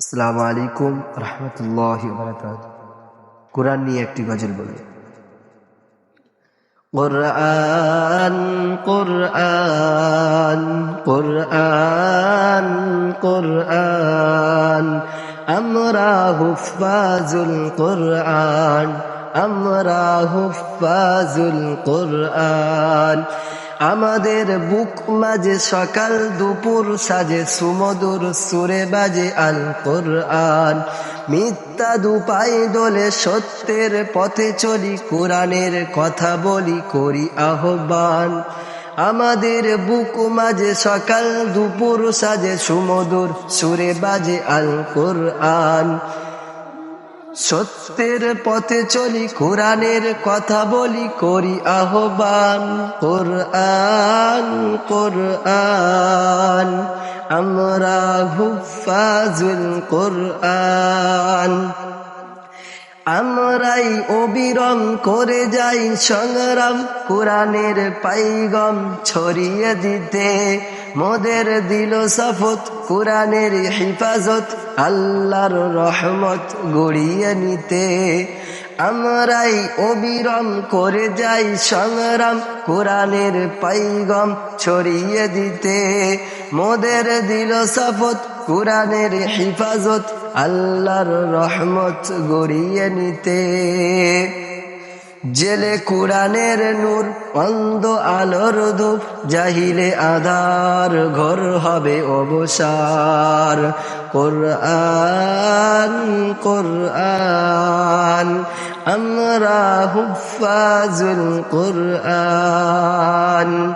আসসালামু আলাইকুম রহমতুল্লাহ বারকাত কোরআন নিয়ে একটি গজল বলি। আমরা কোরআন। আমাদের বুক মাঝে সকাল দুপুর সাজে সুমধুর সুরে বাজে আল কোরআন মিথ্যা দুপাই দোলে সত্যের পথে চলি, কোরআনের কথা বলি, করি আহ্বান। আমাদের বুক মাঝে সকাল দুপুর সাজে সুমধুর সুরে বাজে আল কোরআন সত্যের পথে চলি, কোরআনের কথা বলি, করি আহ্বান। কোরআন কোরআন, আমরা হুফাজুল কোরআন। আমরাই অবিরম করে যাই সংগ্রাম, কোরআনের পাইগম ছড়িয়ে দিতে। মোদের দিল শপথ, কোরআনের হিফাজত, আল্লাহর রহমত গড়িয়ে নিতে। আমরাই অবিরম করে যাই সংগ্রাম, কোরআনের পাইগম ছড়িয়ে দিতে। মোদের দিল শপথ, কোরআনের হিফাজত, আল্লাহর রহমত গড়িয়ে নিতে। জেলে কোরআনের নূর, অন্ধ আলোর ধূপ, জাহিলে আধার, ঘর হবে অবসার। কোরআন কোরআন, আমরা হুফাজুল কোরআন।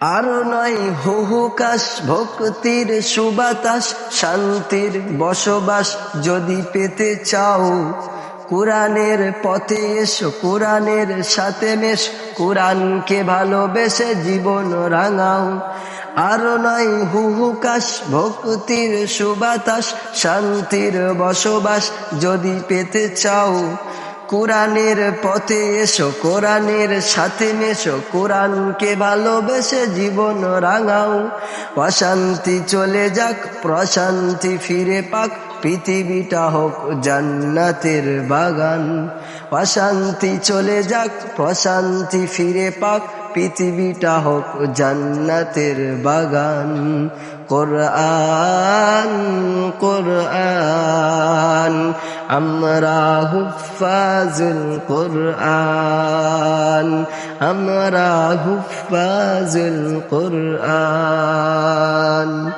আর নয় হুহুকাশ, ভক্তির সুবাতাস, শান্তির বসবাস যদি পেতে চাও কোরআনের পথে এসো, কোরআনের সাথে মেশ। কোরআনকে ভালোবেসে জীবন রাঙাও। আর নয় হুহুকাশ ভক্তির সুবাতাস, শান্তির বসবাস যদি পেতে চাও। কোরআনের পথে এসো, কোরআনের সাথে মেশো। কোরআনকে ভালোবেসে জীবন রাঙাও। অশান্তি চলে যাক, প্রশান্তি ফিরে পাক। পৃথিবীটা হোক জান্নাতের বাগান। অশান্তি চলে যাক, প্রশান্তি ফিরে পাক। পৃথিবীটা হোক জান্নাতের বাগান। কোরআন কোরআন, আমরা হুফাজুল কোরআন। আমরা হুফাজুল কোরআন।